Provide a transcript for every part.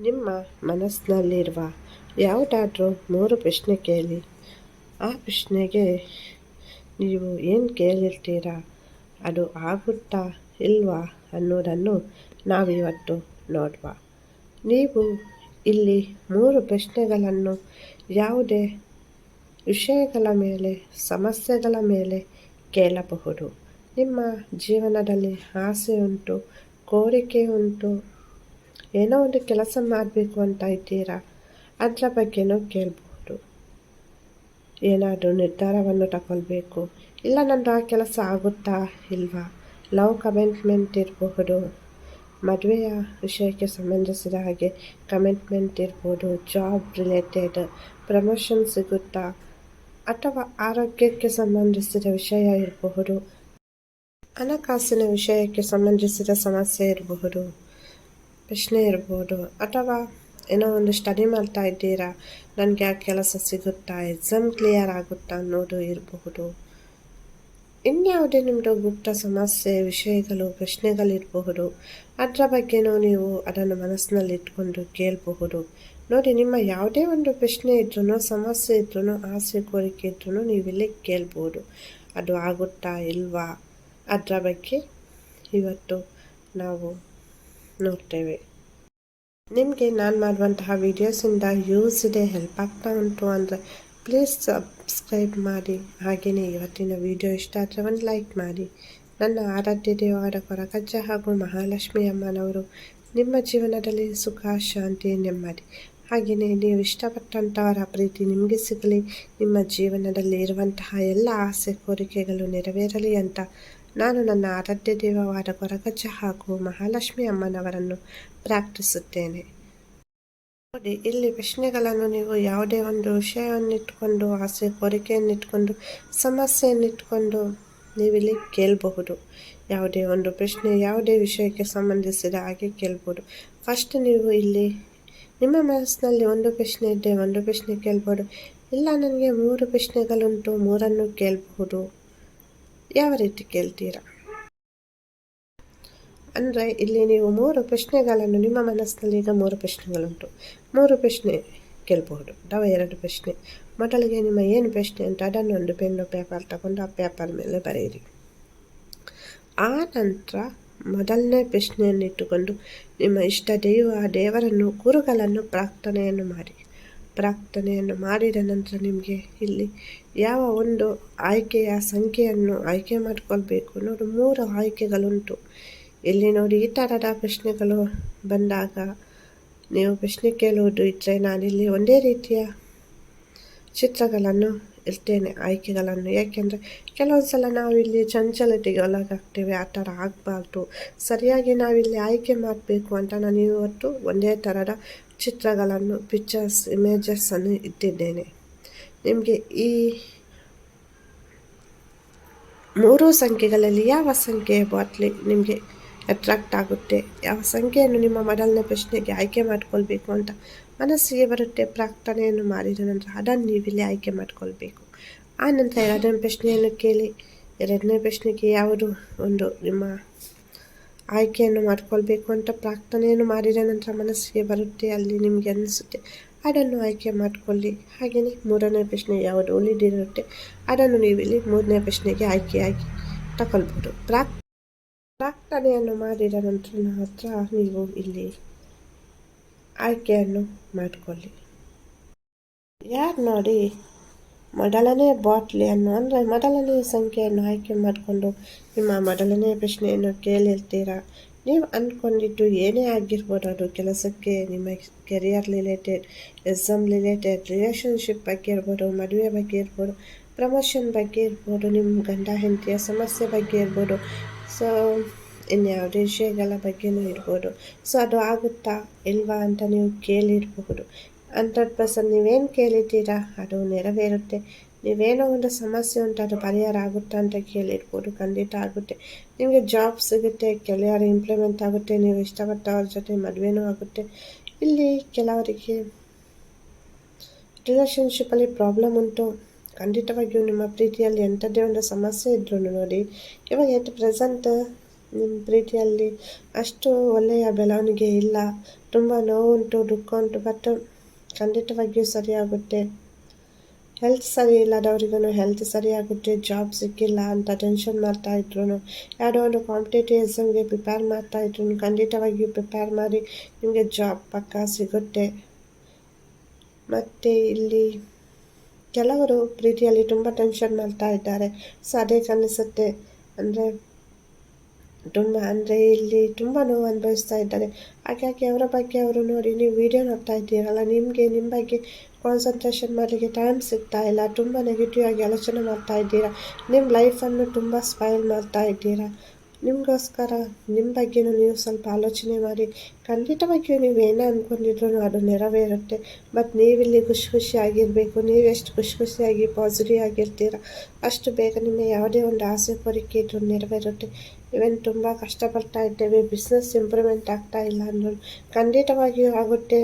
ನಿಮ್ಮ ಮನಸ್ಸಿನಲ್ಲಿರುವ ಯಾವುದಾದ್ರೂ ಮೂರು ಪ್ರಶ್ನೆ ಕೇಳಿ. ಆ ಪ್ರಶ್ನೆಗೆ ನೀವು ಏನು ಕೇಳಿರ್ತೀರಾ? ಅದು ಆಗುತ್ತಾ ಇಲ್ವಾ ಅನ್ನೋದನ್ನು ನಾವಿವತ್ತು ನೋಡುವ. ನೀವು ಇಲ್ಲಿ ಮೂರು ಪ್ರಶ್ನೆಗಳನ್ನು ಯಾವುದೇ ವಿಷಯಗಳ ಮೇಲೆ, ಸಮಸ್ಯೆಗಳ ಮೇಲೆ ಕೇಳಬಹುದು. ನಿಮ್ಮ ಜೀವನದಲ್ಲಿ ಆಸೆ ಉಂಟು, ಕೋರಿಕೆ ಉಂಟು ಏನೋ ಒಂದು ಕೆಲಸ ಮಾಡಬೇಕು ಅಂತ ಇದ್ದೀರಾ? ಅದರ ಬಗ್ಗೆನೂ ಕೇಳಬಹುದು ಏನಾದರೂ ನಿರ್ಧಾರವನ್ನು ತಗೊಳ್ಬೇಕು. ಇಲ್ಲ ನಂದು ಆ ಕೆಲಸ ಆಗುತ್ತಾ ಇಲ್ವಾ? ಲವ್ ಕಮೆಂಟ್ಮೆಂಟ್ ಇರಬಹುದು. ಮದುವೆಯ ವಿಷಯಕ್ಕೆ ಸಂಬಂಧಿಸಿದ ಹಾಗೆ ಕಮೆಂಟ್ಮೆಂಟ್ ಇರ್ಬೋದು. ಜಾಬ್ ರಿಲೇಟೆಡ್ ಪ್ರಮೋಷನ್ ಸಿಗುತ್ತಾ? ಅಥವಾ ಆರೋಗ್ಯಕ್ಕೆ ಸಂಬಂಧಿಸಿದ ವಿಷಯ ಇರಬಹುದು. ಹಣಕಾಸಿನ ವಿಷಯಕ್ಕೆ ಸಂಬಂಧಿಸಿದ ಸಮಸ್ಯೆ ಇರಬಹುದು. ಪ್ರಶ್ನೆ ಇರ್ಬೋದು ಅಥವಾ ಏನೋ ಒಂದು ಸ್ಟಡಿ ಮಾಡ್ತಾ ಇದ್ದೀರಾ? ನನಗೆ ಆ ಕೆಲಸ ಸಿಗುತ್ತಾ? ಎಕ್ಸಾಮ್ ಕ್ಲಿಯರ್ ಆಗುತ್ತಾ ಅನ್ನೋದು ಇರಬಹುದು ಇನ್ಯಾವುದೇ ನಿಮ್ಮದು ಗುಪ್ತ ಸಮಸ್ಯೆ, ವಿಷಯಗಳು ಪ್ರಶ್ನೆಗಳಿರಬಹುದು ಅದರ ಬಗ್ಗೆನೂ ನೀವು ಅದನ್ನು ಮನಸ್ಸಿನಲ್ಲಿ ಇಟ್ಕೊಂಡು ಕೇಳಬಹುದು. ನೋಡಿ, ನಿಮ್ಮ ಯಾವುದೇ ಒಂದು ಪ್ರಶ್ನೆ ಇದ್ರೂ ಸಮಸ್ಯೆ ಇದ್ರೂ ಆಸೆ, ಕೋರಿಕೆ ಇದ್ರೂ ನೀವಿಲ್ಲಿ ಕೇಳ್ಬೋದು. ಅದು ಆಗುತ್ತಾ ಇಲ್ವಾ? ಅದರ ಬಗ್ಗೆ ಇವತ್ತು ನಾವು ನೋಡ್ತೇವೆ. ನಿಮಗೆ ನಾನು ಮಾಡುವಂತಹ ವೀಡಿಯೋಸಿಂದ ಯೂಸ್ ಇದೆ ಹೆಲ್ಪ್ ಆಗ್ತಾ ಉಂಟು ಅಂದರೆ ಪ್ಲೀಸ್ ಸಬ್ಸ್ಕ್ರೈಬ್ ಮಾಡಿ. ಹಾಗೆಯೇ ಇವತ್ತಿನ ವಿಡಿಯೋ ಇಷ್ಟ ಆದರೆ ಒಂದು ಲೈಕ್ ಮಾಡಿ. ನನ್ನ ಆರಾಧ್ಯ ದೇವರ ಕೊರಗಜ್ಜ ಹಾಗೂ ಮಹಾಲಕ್ಷ್ಮಿ ಅಮ್ಮನವರು ನಿಮ್ಮ ಜೀವನದಲ್ಲಿ ಸುಖ, ಶಾಂತಿ ನೆಮ್ಮದಿ. ಹಾಗೆಯೇ ನೀವು ಇಷ್ಟಪಟ್ಟಂಥವರ ಪ್ರೀತಿ ನಿಮಗೆ ಸಿಗಲಿ, ನಿಮ್ಮ ಜೀವನದಲ್ಲಿ ಇರುವಂತಹ ಎಲ್ಲ ಆಸೆ, ಕೋರಿಕೆಗಳು ನೆರವೇರಲಿ ಅಂತ ನಾನು ನನ್ನ ಆರಾಧ್ಯ ದೇವವಾದ ಕೊರಗಜ್ಜ ಹಾಗೂ ಮಹಾಲಕ್ಷ್ಮಿ ಅಮ್ಮನವರನ್ನು ಪ್ರಾರ್ಥಿಸುತ್ತೇನೆ. ನೋಡಿ, ಇಲ್ಲಿ ಪ್ರಶ್ನೆಗಳನ್ನು ನೀವು ಯಾವುದೇ ಒಂದು ವಿಷಯವನ್ನಿಟ್ಕೊಂಡು ಆಸೆ ಕೋರಿಕೆಯನ್ನಿಟ್ಕೊಂಡು ಸಮಸ್ಯೆಯನ್ನಿಟ್ಕೊಂಡು ನೀವಿಲ್ಲಿ ಕೇಳಬಹುದು. ಯಾವುದೇ ಒಂದು ಪ್ರಶ್ನೆ ಯಾವುದೇ ವಿಷಯಕ್ಕೆ ಸಂಬಂಧಿಸಿದ ಹಾಗೆ ಕೇಳ್ಬೋದು ಫಸ್ಟ್ ನೀವು ಇಲ್ಲಿ ನಿಮ್ಮ ಮನಸ್ಸಿನಲ್ಲಿ ಒಂದು ಪ್ರಶ್ನೆ ಇದೆ ಒಂದು ಪ್ರಶ್ನೆ ಕೇಳ್ಬೋದು ಇಲ್ಲ, ನನಗೆ ಮೂರು ಪ್ರಶ್ನೆಗಳುಂಟು, ಮೂರನ್ನು ಕೇಳಬಹುದು. ಯಾವ ರೀತಿ ಕೇಳ್ತೀರಾ? ಅಂದರೆ ಇಲ್ಲಿ ನೀವು ಮೂರು ಪ್ರಶ್ನೆಗಳನ್ನು, ನಿಮ್ಮ ಮನಸ್ಸಿನಲ್ಲಿ ಈಗ ಮೂರು ಪ್ರಶ್ನೆಗಳುಂಟು. ಮೂರು ಪ್ರಶ್ನೆ ಕೇಳಬಹುದು. ಅಥವಾ ಎರಡು ಪ್ರಶ್ನೆ. ಮೊದಲಿಗೆ ನಿಮ್ಮ ಏನು ಪ್ರಶ್ನೆ ಅಂತ ಅದನ್ನು ಒಂದು ಪೆನ್ನು ಪೇಪರ್ ತಗೊಂಡು ಆ ಪೇಪರ್ ಮೇಲೆ ಬರೆಯಿರಿ. ಆ ನಂತರ ಮೊದಲನೇ ಪ್ರಶ್ನೆಯನ್ನು ಇಟ್ಟುಕೊಂಡು ನಿಮ್ಮ ಇಷ್ಟ ದೈವ ದೇವರನ್ನು, ಗುರುಗಳನ್ನು, ಪ್ರಾರ್ಥನೆಯನ್ನು ಮಾಡಿ. ಪ್ರಾರ್ಥನೆಯನ್ನು ಮಾಡಿದ ನಂತರ ನಿಮಗೆ ಇಲ್ಲಿ ಯಾವ ಒಂದು ಆಯ್ಕೆಯ ಸಂಖ್ಯೆಯನ್ನು ಆಯ್ಕೆ ಮಾಡಿಕೊಳ್ಬೇಕು ನೋಡಿ ಮೂರು ಆಯ್ಕೆಗಳುಂಟು. ಇಲ್ಲಿ ನೋಡಿ, ಈ ಥರದ ಪ್ರಶ್ನೆಗಳು ಬಂದಾಗ ನೀವು ಪ್ರಶ್ನೆ ಕೇಳುವುದು ಇದ್ದರೆ ನಾನಿಲ್ಲಿ ಒಂದೇ ರೀತಿಯ ಚಿತ್ರಗಳನ್ನು, ಇರ್ತೇನೆ ಆಯ್ಕೆಗಳನ್ನು. ಯಾಕೆಂದರೆ ಕೆಲವೊಂದು ಸಲ ನಾವಿಲ್ಲಿ ಚಂಚಲತೆಗೆ ಒಳಗಾಗ್ತೇವೆ, ಆ ಥರ ಆಗಬಾರ್ದು. ಸರಿಯಾಗಿ ನಾವಿಲ್ಲಿ ಆಯ್ಕೆ ಮಾಡಬೇಕು ಅಂತ ನಾನು ಇವತ್ತು ಒಂದೇ ಥರದ ಚಿತ್ರಗಳನ್ನು ಪಿಕ್ಚರ್ಸ್ ಇಮೇಜಸ್ಸನ್ನು ಇಟ್ಟಿದ್ದೇನೆ. ನಿಮಗೆ ಈ ಮೂರು ಸಂಖ್ಯೆಗಳಲ್ಲಿ ಯಾವ ಸಂಖ್ಯೆಯ ಬಾಟ್ಲಿ ನಿಮಗೆ ಅಟ್ರಾಕ್ಟ್ ಆಗುತ್ತೆ, ಯಾವ ಸಂಖ್ಯೆಯನ್ನು ನಿಮ್ಮ ಮೊದಲನೇ ಪ್ರಶ್ನೆಗೆ ಆಯ್ಕೆ ಮಾಡಿಕೊಳ್ಬೇಕು ಅಂತ ಮನಸ್ಸಿಗೆ ಬರುತ್ತೆ ಪ್ರಾರ್ಥನೆಯನ್ನು ಮಾಡಿದ ನಂತರ ಅದನ್ನು ನೀವಿಲ್ಲಿ ಆಯ್ಕೆ ಮಾಡಿಕೊಳ್ಬೇಕು. ಆ ನಂತರ ಎರಡನೇ ಪ್ರಶ್ನೆಯನ್ನು ಕೇಳಿ. ಎರಡನೇ ಪ್ರಶ್ನೆಗೆ ಯಾವುದು ಒಂದು ನಿಮ್ಮ ಆಯ್ಕೆಯನ್ನು ಮಾಡಿಕೊಳ್ಬೇಕು ಅಂತ ಪ್ರಾರ್ಥನೆಯನ್ನು ಮಾಡಿದ ನಂತರ ಮನಸ್ಸಿಗೆ ಬರುತ್ತೆ, ಅಲ್ಲಿ ನಿಮಗೆ ಅನಿಸುತ್ತೆ ಅದನ್ನು ಆಯ್ಕೆ ಮಾಡಿಕೊಳ್ಳಿ. ಹಾಗೆಯೇ ಮೂರನೇ ಪ್ರಶ್ನೆ ಯಾವುದು? ಉಳಿದಿರುತ್ತೆ. ಅದನ್ನು ನೀವು ಇಲ್ಲಿ ಮೂರನೇ ಪ್ರಶ್ನೆಗೆ ಆಯ್ಕೆಯಾಗಿ ತಗೊಳ್ಬೋದು ಪ್ರಾಕ್ ಪ್ರಾರ್ಥನೆಯನ್ನು ಮಾಡಿದ ನಂತರ ಮಾತ್ರ ನೀವು ಇಲ್ಲಿ ಆಯ್ಕೆಯನ್ನು ಮಾಡಿಕೊಳ್ಳಿ. ಯಾರು ನೋಡಿ ಮೊದಲನೇ ಬಾಟ್ಲಿಯನ್ನು, ಅಂದರೆ ಮೊದಲನೇ ಸಂಖ್ಯೆಯನ್ನು ಆಯ್ಕೆ ಮಾಡಿಕೊಂಡು ನಿಮ್ಮ ಮೊದಲನೇ ಪ್ರಶ್ನೆಯನ್ನು ಕೇಳಿರ್ತೀರಾ? ನೀವು ಅಂದ್ಕೊಂಡಿದ್ದು ಏನೇ ಆಗಿರ್ಬೋದು, ಅದು ಕೆಲಸಕ್ಕೆ ನಿಮ್ಮ career related exam related relationship ಬಗ್ಗೆ ಇರ್ಬೋದು, ಮದುವೆ ಬಗ್ಗೆ ಇರ್ಬೋದು ಪ್ರಮೋಷನ್ ಬಗ್ಗೆ ಇರ್ಬೋದು, ನಿಮ್ಮ ಗಂಡ ಹೆಂಡತಿಯ ಸಮಸ್ಯೆ ಬಗ್ಗೆ ಇರ್ಬೋದು ಸೊ ಇನ್ಯಾವುದೇ ವಿಷಯಗಳ ಬಗ್ಗೆನೂ ಇರ್ಬೋದು. ಸೊ ಅದು ಆಗುತ್ತಾ ಇಲ್ವಾ ಅಂತ ನೀವು ಕೇಳಿರಬಹುದು. ಹಂಡ್ರೆಡ್ ಪರ್ಸೆಂಟ್ ನೀವೇನು ಕೇಳಿದ್ದೀರಾ? ಅದು ನೆರವೇರುತ್ತೆ. ನೀವೇನೋ ಒಂದು ಸಮಸ್ಯೆ ಉಂಟು ಅದು ಪರಿಹಾರ ಆಗುತ್ತಾ ಅಂತ ಕೇಳಿರ್ಬೋದು. ಖಂಡಿತ ಆಗುತ್ತೆ. ನಿಮಗೆ ಜಾಬ್ ಸಿಗುತ್ತೆ ಕೆಲವರು ಇಂಪ್ಲಿಮೆಂಟ್ ಆಗುತ್ತೆ, ನೀವು ಇಷ್ಟಪಟ್ಟವ್ರ ಜೊತೆ ಮದುವೆನೂ ಆಗುತ್ತೆ. ಇಲ್ಲಿ ಕೆಲವರಿಗೆ ರಿಲೇಷನ್ಶಿಪ್ಪಲ್ಲಿ ಪ್ರಾಬ್ಲಮ್ ಉಂಟು. ಖಂಡಿತವಾಗಿಯೂ ನಿಮ್ಮ ಪ್ರೀತಿಯಲ್ಲಿ ಎಂಥದ್ದೇ ಒಂದು ಸಮಸ್ಯೆ ಇದ್ರೂ ನೋಡಿ. ಇವಾಗ ಎಟ್ ಪ್ರೆಸೆಂಟ್ ನಿಮ್ಮ ಪ್ರೀತಿಯಲ್ಲಿ ಅಷ್ಟು ಒಳ್ಳೆಯ ಬೆಳವಣಿಗೆ ಇಲ್ಲ. ತುಂಬ ನೋವುಂಟು, ದುಃಖ ಉಂಟು ಬಟ್ ಖಂಡಿತವಾಗಿಯೂ ಸರಿಯಾಗುತ್ತೆ. ಹೆಲ್ತ್ ಸರಿ ಇಲ್ಲದವ್ರಿಗೂ ಹೆಲ್ತ್ ಸರಿಯಾಗುತ್ತೆ ಜಾಬ್ ಸಿಕ್ಕಿಲ್ಲ ಅಂತ ಟೆನ್ಷನ್ ಮಾಡ್ತಾ ಇದ್ರು ಯಾವುದೋ ಒಂದು ಕಾಂಪಿಟೇಟಿವ್ ಎಕ್ಸಾಮ್ಗೆ ಪ್ರಿಪೇರ್ ಮಾಡ್ತಾ ಇದ್ರು ಖಂಡಿತವಾಗಿಯೂ ಪ್ರಿಪೇರ್ ಮಾಡಿ ನಿಮಗೆ ಜಾಬ್ ಪಕ್ಕ ಸಿಗುತ್ತೆ. ಮತ್ತು ಇಲ್ಲಿ ಕೆಲವರು ಪ್ರೀತಿಯಲ್ಲಿ ತುಂಬ ಟೆನ್ಷನ್ ಮಾಡ್ತಾ ಇದ್ದಾರೆ. ಸೊ ಅದೇ ಕನಿಸುತ್ತೆ ಅಂದರೆ ತುಂಬ ಅಂದರೆ ಇಲ್ಲಿ ತುಂಬ ನೋವು ಅನುಭವಿಸ್ತಾ ಇದ್ದಾರೆ. ಹಾಗಾಗಿ ಅವರ ಬಗ್ಗೆ ಅವರು ನೋಡಿ ನೀವು ವಿಡಿಯೋ ನೋಡ್ತಾ ಇದ್ದೀರಲ್ಲ, ನಿಮಗೆ ನಿಮ್ಮ ಬಗ್ಗೆ ಕಾನ್ಸಂಟ್ರೇಷನ್ ಮಾಡಲಿಕ್ಕೆ ಟೈಮ್ ಸಿಗ್ತಾ ಇಲ್ಲ. ತುಂಬ ನೆಗೆಟಿವ್ ಆಗಿ ಆಲೋಚನೆ ಮಾಡ್ತಾ ಇದ್ದೀರಾ. ನಿಮ್ಮ ಲೈಫನ್ನು ತುಂಬ ಸ್ಪೈಲ್ ಮಾಡ್ತಾ ಇದ್ದೀರಾ. ನಿಮಗೋಸ್ಕರ ನಿಮ್ಮ ಬಗ್ಗೆನೂ ನೀವು ಸ್ವಲ್ಪ ಆಲೋಚನೆ ಮಾಡಿ. ಖಂಡಿತವಾಗಿಯೂ ನೀವು ಏನೇ ಅಂದ್ಕೊಂಡಿದ್ರು ಅದು ನೆರವೇರುತ್ತೆ. ಬಟ್ ನೀವಿಲ್ಲಿ ಖುಷಿ ಖುಷಿಯಾಗಿರಬೇಕು ನೀವೆಷ್ಟು ಖುಷಿ ಖುಷಿಯಾಗಿ ಪಾಸಿಟಿವ್ ಆಗಿರ್ತೀರ, ಅಷ್ಟು ಬೇಗ ನಿಮ್ಮ ಯಾವುದೇ ಒಂದು ಆಸೆ, ಕೋರಿಕೆ ಇದ್ರೂ ನೆರವೇರುತ್ತೆ. ಇವನ್ ತುಂಬ ಕಷ್ಟಪಡ್ತಾ ಇದ್ದೇವೆ ಬಿಸ್ನೆಸ್ ಇಂಪ್ರೂವ್ಮೆಂಟ್ ಆಗ್ತಾ ಇಲ್ಲ ಅಂದ್ರೂ. ಖಂಡಿತವಾಗಿಯೂ ಆಗುತ್ತೆ.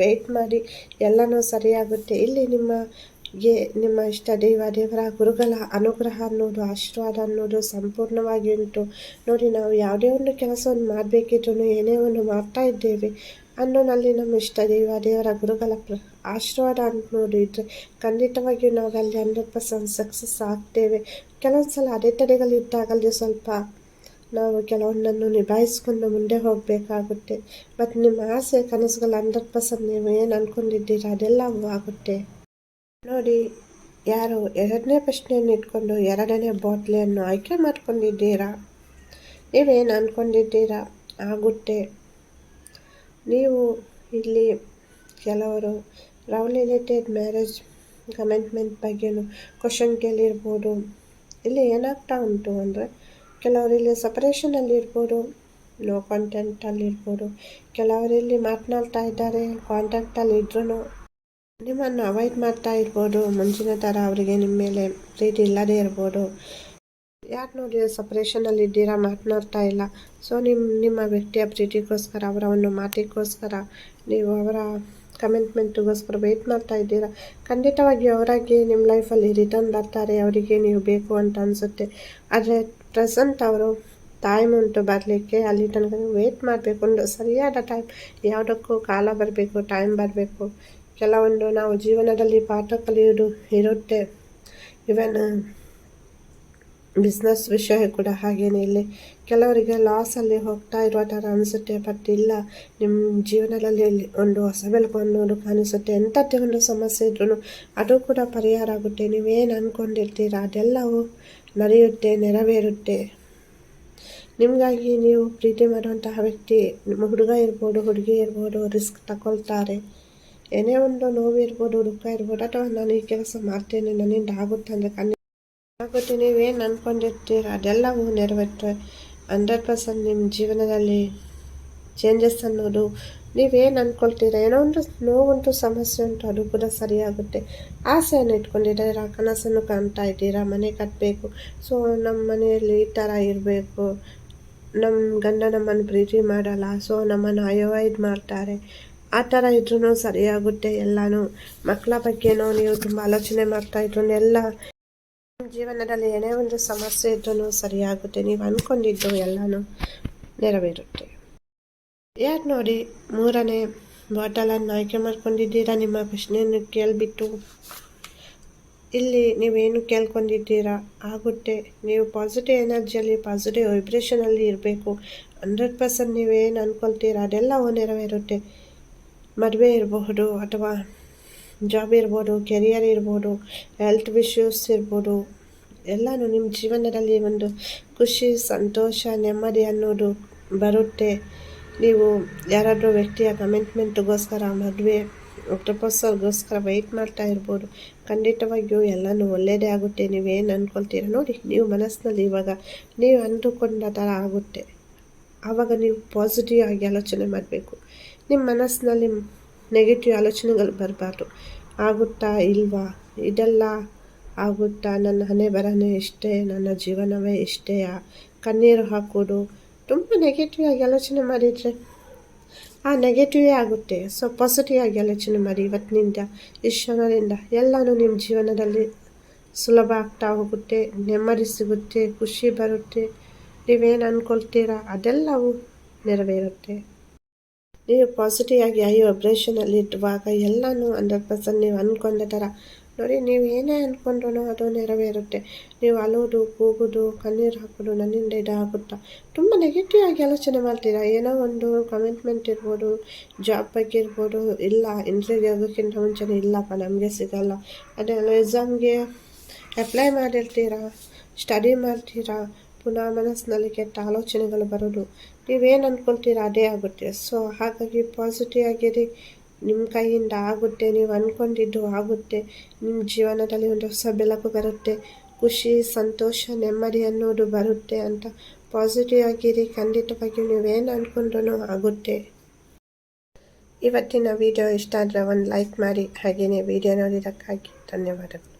ವೆಯ್ಟ್ ಮಾಡಿ, ಎಲ್ಲನೂ ಸರಿಯಾಗುತ್ತೆ. ಇಲ್ಲಿ ನಿಮ್ಮ ಗೆ ನಿಮ್ಮ ಇಷ್ಟ. ದೈವ, ದೇವರ ಗುರುಗಳ ಅನುಗ್ರಹ ಅನ್ನೋದು ಆಶೀರ್ವಾದ ಅನ್ನೋದು ಸಂಪೂರ್ಣವಾಗಿ ಉಂಟು. ನೋಡಿ, ನಾವು ಯಾವುದೇ ಒಂದು ಕೆಲಸವನ್ನು ಮಾಡಬೇಕಿದ್ರು ಏನೇ ಒಂದು ಮಾಡ್ತಾ ಇದ್ದೇವೆ ಅನ್ನೋನಲ್ಲಿ ನಮ್ಮ ಇಷ್ಟ. ದೇವ, ದೇವರ ಗುರುಗಳ ಪ್ರ ಆಶೀರ್ವಾದ ಅನ್ನೋದು ಇದ್ದರೆ ಖಂಡಿತವಾಗಿಯೂ ನಾವು ಅಲ್ಲಿ ಹಂಡ್ರೆಡ್ ಪರ್ಸೆಂಟ್ ಸಕ್ಸಸ್ ಆಗ್ತೇವೆ. ಕೆಲವೊಂದು ಸಲ ಅಡೆತಡೆಗಳಿದ್ದಾಗಲ್ಲಿ ಸ್ವಲ್ಪ ನಾವು ಕೆಲವೊಂದನ್ನು ನಿಭಾಯಿಸ್ಕೊಂಡು ಮುಂದೆ ಹೋಗಬೇಕಾಗುತ್ತೆ. ಮತ್ತು ನಿಮ್ಮ ಆಸೆ, ಕನಸುಗಳು ಹಂಡ್ರೆಡ್ ಪರ್ಸೆಂಟ್ ನೀವು ಏನು ಅಂದ್ಕೊಂಡಿದ್ದೀರಾ ಅದೆಲ್ಲವೂ ಆಗುತ್ತೆ. ನೋಡಿ, ಯಾರು ಎರಡನೇ ಪ್ರಶ್ನೆಯನ್ನು ಇಟ್ಕೊಂಡು ಎರಡನೇ ಬಾಟ್ಲಿಯನ್ನು ಆಯ್ಕೆ ಮಾಡ್ಕೊಂಡಿದ್ದೀರಾ? ನೀವೇನು ಅಂದ್ಕೊಂಡಿದ್ದೀರಾ ಆಗುತ್ತೆ ನೀವು ಇಲ್ಲಿ ಕೆಲವರು ಲವ್ ರಿಲೇಟೆಡ್ ಮ್ಯಾರೇಜ್ ಕಮೆಂಟ್ಮೆಂಟ್ ಬಗ್ಗೆಯೂ ಕ್ವಶನ್ ಕೇಳಿರ್ಬೋದು. ಇಲ್ಲಿ ಏನಾಗ್ತಾ ಉಂಟು ಅಂದರೆ ಕೆಲವರಲ್ಲಿ ಸಪ್ರೇಷನಲ್ಲಿರ್ಬೋದು, ನೋ ಕಾಂಟ್ಯಾಕ್ಟಲ್ಲಿರ್ಬೋದು ಕೆಲವರಲ್ಲಿ ಮಾತನಾಡ್ತಾ ಇದ್ದಾರೆ ಕಾಂಟ್ಯಾಕ್ಟಲ್ಲಿ ಇದ್ರೂ ನಿಮ್ಮನ್ನು ಅವಾಯ್ಡ್ ಮಾಡ್ತಾ ಇರ್ಬೋದು. ಮುಂಚಿನ ಥರ ಅವರಿಗೆ ನಿಮ್ಮ ಮೇಲೆ ಪ್ರೀತಿ ಇಲ್ಲದೇ ಇರ್ಬೋದು. ಯಾಕೆ ನೋಡಿ ಸಪ್ರೇಷನಲ್ಲಿ ಇದ್ದೀರಾ? ಮಾತನಾಡ್ತಾ ಇಲ್ಲ. ಸೊ ನಿಮ್ಮ ನಿಮ್ಮ ವ್ಯಕ್ತಿಯ ಪ್ರೀತಿಗೋಸ್ಕರ ಅವರ ಒಂದು ಮಾತಿಗೋಸ್ಕರ ನೀವು ಅವರ ಕಮಿಟ್ಮೆಂಟ್ಗೋಸ್ಕರ ವೆಯ್ಟ್ ಮಾಡ್ತಾ ಇದ್ದೀರಾ? ಖಂಡಿತವಾಗಿ ಅವರಾಗಿ ನಿಮ್ಮ ಲೈಫಲ್ಲಿ ರಿಟರ್ನ್ ಬರ್ತಾರೆ. ಅವರಿಗೆ ನೀವು ಬೇಕು ಅಂತ ಅನಿಸುತ್ತೆ. ಆದರೆ ಪ್ರೆಸೆಂಟ್ ಅವರು ಟೈಮ್ ಉಂಟು ಬರಲಿಕ್ಕೆ, ಅಲ್ಲಿ ತನಕ ವೆಯ್ಟ್ ಮಾಡಬೇಕು. ಒಂದು ಸರಿಯಾದ ಟೈಮ್ ಯಾವುದಕ್ಕೂ ಕಾಲ ಬರಬೇಕು ಟೈಮ್ ಬರಬೇಕು. ಕೆಲವೊಂದು ನಾವು ಜೀವನದಲ್ಲಿ ಪಾಠ ಕಲಿಯೋದು ಇರುತ್ತೆ. ಇವನ್ ಬಿಸ್ನೆಸ್ ವಿಷಯ ಕೂಡ ಹಾಗೇನೆ ಇಲ್ಲಿ. ಕೆಲವರಿಗೆ ಲಾಸಲ್ಲಿ ಹೋಗ್ತಾ ಇರೋ ಥರ ಅನಿಸುತ್ತೆ ಬಟ್ ಇಲ್ಲ. ನಿಮ್ಮ ಜೀವನದಲ್ಲಿ ಒಂದು ಹೊಸ ಬೆಳಕು ಅನ್ನೋದು ಕಾಣಿಸುತ್ತೆ. ಎಂಥದ್ದೇ ಒಂದು ಸಮಸ್ಯೆ ಇದ್ರೂ ಅದು ಕೂಡ ಪರಿಹಾರ ಆಗುತ್ತೆ. ನೀವೇನು ಅಂದ್ಕೊಂಡಿರ್ತೀರ ಅದೆಲ್ಲವೂ ನಡೆಯುತ್ತೆ, ನೆರವೇರುತ್ತೆ. ನಿಮಗಾಗಿ ನೀವು ಪ್ರೀತಿ ಮಾಡುವಂತಹ ವ್ಯಕ್ತಿ ಹುಡುಗ ಇರ್ಬೋದು, ಹುಡುಗಿ ಇರ್ಬೋದು ರಿಸ್ಕ್ ತಗೊಳ್ತಾರೆ ಏನೇ ಒಂದು ನೋವು ಇರ್ಬೋದು ದುಃಖ ಇರ್ಬೋದು, ಅಥವಾ ನಾನು ಈ ಕೆಲಸ ಮಾಡ್ತೇನೆ ನನ್ನಿಂದ ಆಗುತ್ತೆ ಅಂದರೆ ಖಂಡಿತ ಆಗುತ್ತೆ ನೀವೇನು ಅಂದ್ಕೊಂಡಿರ್ತೀರ ಅದೆಲ್ಲವೂ ನೆರವೇರ್ತವೆ ಹಂಡ್ರೆಡ್ ಪರ್ಸೆಂಟ್ ನಿಮ್ಮ ಜೀವನದಲ್ಲಿ ಚೇಂಜಸ್ ಅನ್ನೋದು. ನೀವೇನು ಅಂದ್ಕೊಳ್ತೀರ ಏನೋ ಒಂದು ನೋವುಂಟು ಸಮಸ್ಯೆ ಉಂಟು, ಅದು ಕೂಡ ಸರಿಯಾಗುತ್ತೆ. ಆಸೆಯನ್ನು ಇಟ್ಕೊಂಡಿದ್ದೀರಾ ಕನಸನ್ನು ಕಾಣ್ತಾ ಇದ್ದೀರಾ? ಮನೆ ಕಟ್ಟಬೇಕು ಸೊ ನಮ್ಮ ಮನೆಯಲ್ಲಿ ಈ ಥರ ಇರಬೇಕು. ನಮ್ಮ ಗಂಡ ನಮ್ಮನ್ನು ಪ್ರೀತಿ ಮಾಡಲ್ಲ, ಸೊ ನಮ್ಮನ್ನು ಅಯೋವೈಡ್ ಮಾಡ್ತಾರೆ. ಆ ಥರ ಇದ್ರೂ ಸರಿಯಾಗುತ್ತೆ ಎಲ್ಲನೂ. ಮಕ್ಕಳ ಬಗ್ಗೆನೋ ನೀವು ತುಂಬ ಆಲೋಚನೆ ಮಾಡ್ತಾ ಇದ್ರು ಎಲ್ಲ ಜೀವನದಲ್ಲಿ ಏನೇ ಒಂದು ಸಮಸ್ಯೆ ಇದ್ರೂ ಸರಿಯಾಗುತ್ತೆ ನೀವು ಅಂದ್ಕೊಂಡಿದ್ದು ಎಲ್ಲನೂ ನೆರವೇರುತ್ತೆ. ಯಾರು ನೋಡಿ ಮೂರನೇ ಬಾಟಲನ್ನು ಆಯ್ಕೆ ಮಾಡ್ಕೊಂಡಿದ್ದೀರಾ? ನಿಮ್ಮ ಪ್ರಶ್ನೆಯನ್ನು ಕೇಳಿಬಿಟ್ಟು. ಇಲ್ಲಿ ನೀವೇನು ಕೇಳ್ಕೊಂಡಿದ್ದೀರಾ? ಆಗುತ್ತೆ. ನೀವು ಪಾಸಿಟಿವ್ ಎನರ್ಜಿಯಲ್ಲಿ, ಪಾಸಿಟಿವ್ ವೈಬ್ರೇಷನಲ್ಲಿ ಇರಬೇಕು. ಹಂಡ್ರೆಡ್ ಪರ್ಸೆಂಟ್ ನೀವೇನು ಅಂದ್ಕೊಳ್ತೀರಾ ಅದೆಲ್ಲ ನೆರವೇರುತ್ತೆ. ಮದುವೆ ಇರಬಹುದು ಅಥವಾ ಜಾಬ್ ಇರ್ಬೋದು ಕೆರಿಯರ್ ಇರ್ಬೋದು ಹೆಲ್ತ್ ಇಶ್ಯೂಸ್ ಇರ್ಬೋದು ಎಲ್ಲನೂ ನಿಮ್ಮ ಜೀವನದಲ್ಲಿ ಒಂದು ಖುಷಿ ಸಂತೋಷ ನೆಮ್ಮದಿ ಅನ್ನೋದು ಬರುತ್ತೆ ನೀವು ಯಾರಾದರೂ ವ್ಯಕ್ತಿಯ ಕಮಿಟ್ಮೆಂಟ್ಗೋಸ್ಕರ ಮದುವೆ ಪ್ರಪೋಸಲ್ಗೋಸ್ಕರ ವೆಯ್ಟ್ ಮಾಡ್ತಾ ಇರ್ಬೋದು ಖಂಡಿತವಾಗಿಯೂ ಎಲ್ಲನೂ ಒಳ್ಳೆಯದೇ ಆಗುತ್ತೆ ನೀವೇನು ಅಂದ್ಕೊಳ್ತೀರ ನೋಡಿ ನೀವು ಮನಸ್ಸಿನಲ್ಲಿ ಇವಾಗ ನೀವು ಅಂದುಕೊಂಡ ಥರ ಆಗುತ್ತೆ ಆವಾಗ ನೀವು ಪಾಸಿಟಿವ್ ಆಗಿ ಆಲೋಚನೆ ಮಾಡಬೇಕು ನಿಮ್ಮ ಮನಸ್ಸಿನಲ್ಲಿ ನೆಗೆಟಿವ್ ಆಲೋಚನೆಗಳು ಬರಬಾರ್ದು. ಆಗುತ್ತಾ ಇಲ್ವಾ? ಇದೆಲ್ಲ ಆಗುತ್ತಾ? ನನ್ನ ಹಣೆ ಬರನೇ ಇಷ್ಟೇ ನನ್ನ ಜೀವನವೇ ಇಷ್ಟೇ ಕಣ್ಣೀರು ಹಾಕೋದು ತುಂಬ ನೆಗೆಟಿವ್ ಆಗಿ ಆಲೋಚನೆ ಮಾಡಿದರೆ ಆ ನೆಗೆಟಿವೇ ಆಗುತ್ತೆ. ಸೊ ಪಾಸಿಟಿವ್ ಆಗಿ ಆಲೋಚನೆ ಮಾಡಿ ಇವತ್ತಿನಿಂದ, ಈಶ್ವರನಿಂದ ಎಲ್ಲನೂ ನಿಮ್ಮ ಜೀವನದಲ್ಲಿ ಸುಲಭ ಆಗ್ತಾ ಹೋಗುತ್ತೆ. ನೆಮ್ಮದಿ ಸಿಗುತ್ತೆ, ಖುಷಿ ಬರುತ್ತೆ. ನೀವೇನು ಅಂದ್ಕೊಳ್ತೀರಾ ಅದೆಲ್ಲವೂ ನೆರವೇರುತ್ತೆ. ನೀವು ಪಾಸಿಟಿವ್ ಆಗಿ ಐ ವೈಬ್ರೇಷನಲ್ಲಿ ಇಟ್ಟುವಾಗ ಎಲ್ಲನೂ ಹಂಡ್ರೆಡ್ ಪರ್ಸೆಂಟ್ ನೀವು ಅಂದ್ಕೊಂಡ ಥರ. ನೋಡಿ, ನೀವು ಏನೇ ಅಂದ್ಕೊಂಡ್ರೂ ಅದು ನೆರವೇರುತ್ತೆ. ನೀವು ಅಲೋದು, ಕೂಗೋದು, ಕಣ್ಣೀರು ಹಾಕೋದು, ನನ್ನಿಂದ ಇದಾಗುತ್ತಾ? ತುಂಬ ನೆಗೆಟಿವ್ ಆಗಿ ಆಲೋಚನೆ ಮಾಡ್ತೀರಾ? ಏನೋ ಒಂದು ಕಮಿಟ್ಮೆಂಟ್ ಇರ್ಬೋದು ಜಾಬ್ ಬಗ್ಗೆ ಇರ್ಬೋದು, ಇಲ್ಲ ಇಂಟರ್ವ್ಯೂ ಆಗೋಕ್ಕಿಂತ ಮುಂಚೆನೇ ಇಲ್ಲಪ್ಪ, ನಮಗೆ ಸಿಗಲ್ಲ. ಅದೆಲ್ಲ ಎಕ್ಸಾಮ್ಗೆ ಅಪ್ಲೈ ಮಾಡಿರ್ತೀರಾ? ಸ್ಟಡಿ ಮಾಡ್ತೀರಾ? ಪುನಃ ಮನಸ್ಸಿನಲ್ಲಿ ಕೆಟ್ಟ ಆಲೋಚನೆಗಳು ಬರೋದು ನೀವೇನು ಅಂದ್ಕೊಳ್ತೀರ ಅದೇ ಆಗುತ್ತೆ. ಸೊ ಹಾಗಾಗಿ ಪಾಸಿಟಿವ್ ಆಗಿರಿ. ನಿಮ್ಮ ಕೈಯಿಂದ ಆಗುತ್ತೆ. ನೀವು ಅಂದ್ಕೊಂಡಿದ್ದು ಆಗುತ್ತೆ. ನಿಮ್ಮ ಜೀವನದಲ್ಲಿ ಒಂದು ಹೊಸ ಬೆಳಕು ಬರುತ್ತೆ. ಖುಷಿ, ಸಂತೋಷ, ನೆಮ್ಮದಿ ಅನ್ನೋದು ಬರುತ್ತೆ ಅಂತ ಪಾಸಿಟಿವ್ ಆಗಿರಿ. ಖಂಡಿತವಾಗಿಯೂ ನೀವೇನು ಅಂದ್ಕೊಂಡ್ರೂ ಆಗುತ್ತೆ. ಇವತ್ತಿನ ವಿಡಿಯೋ ಇಷ್ಟ ಆದರೆ ಒಂದು ಲೈಕ್ ಮಾಡಿ. ಹಾಗೆಯೇ ವಿಡಿಯೋ ನೋಡಿದ್ದಕ್ಕಾಗಿ ಧನ್ಯವಾದಗಳು.